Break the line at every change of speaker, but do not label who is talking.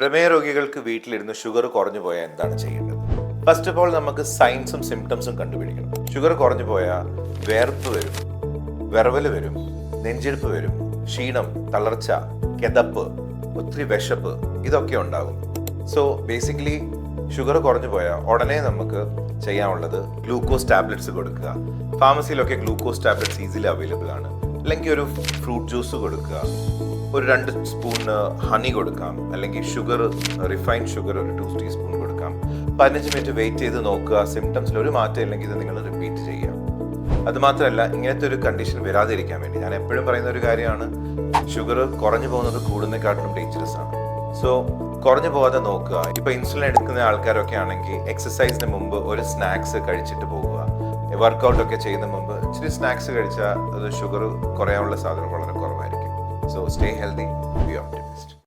പ്രമേയ രോഗികൾക്ക് വീട്ടിലിരുന്ന് ഷുഗർ കുറഞ്ഞു പോയാൽ എന്താണ് ചെയ്യേണ്ടത്? ഫസ്റ്റ് ഓഫ് ഓൾ നമുക്ക് സയൻസും സിംറ്റംസും കണ്ടുപിടിക്കണം. ഷുഗർ കുറഞ്ഞു പോയാൽ വേർപ്പ് വരും വിറവൽ വരും നെഞ്ചിടിപ്പ് വരും ക്ഷീണം തളർച്ച കിതപ്പ് ഒത്തിരി വിശപ്പ് ഇതൊക്കെ ഉണ്ടാകും. സോ ബേസിക്കലി ഷുഗർ കുറഞ്ഞു പോയാൽ ഉടനെ നമുക്ക് ചെയ്യാനുള്ളത് ഗ്ലൂക്കോസ് ടാബ്ലറ്റ്സ് കൊടുക്കുക. ഫാർമസിയിലൊക്കെ ഗ്ലൂക്കോസ് ടാബ്ലറ്റ്സ് ഈസിലി അവൈലബിൾ ആണ്. അല്ലെങ്കിൽ ഒരു ഫ്രൂട്ട് ജ്യൂസ് കൊടുക്കുക. ഒരു രണ്ട് സ്പൂണ് ഹണി കൊടുക്കാം. അല്ലെങ്കിൽ ഷുഗർ റിഫൈൻഡ് ഷുഗർ ഒരു ടു ടീസ്പൂൺ കൊടുക്കാം. പതിനഞ്ച് മിനിറ്റ് വെയിറ്റ് ചെയ്ത് നോക്കുക. സിംറ്റംസിൽ ഒരു മാറ്റം ഇല്ലെങ്കിൽ ഇത് നിങ്ങൾ റിപ്പീറ്റ് ചെയ്യുക. അതുമാത്രമല്ല ഇങ്ങനത്തെ ഒരു കണ്ടീഷൻ വരാതിരിക്കാൻ വേണ്ടി. ഞാൻ എപ്പോഴും പറയുന്ന ഒരു കാര്യമാണ് ഷുഗർ കുറഞ്ഞു പോകുന്നത് കൂടുന്നതിനെക്കാട്ടിലും ഡേഞ്ചറസ് ആണ്. സോ കുറഞ്ഞു പോകാതെ നോക്കുക. ഇപ്പൊ ഇൻസുലിൻ എടുക്കുന്ന ആൾക്കാരൊക്കെ ആണെങ്കിൽ എക്സസൈസിന് മുമ്പ് ഒരു സ്നാക്സ് കഴിച്ചിട്ട് പോകുക വർക്കൗട്ട് ഒക്കെ ചെയ്യുന്ന മുമ്പ് ഇച്ചിരി സ്നാക്സ് കഴിച്ചാൽ അത് ഷുഗർ കുറയാനുള്ള സാധ്യത വളരെ കുറവായിരിക്കും. So stay healthy be optimist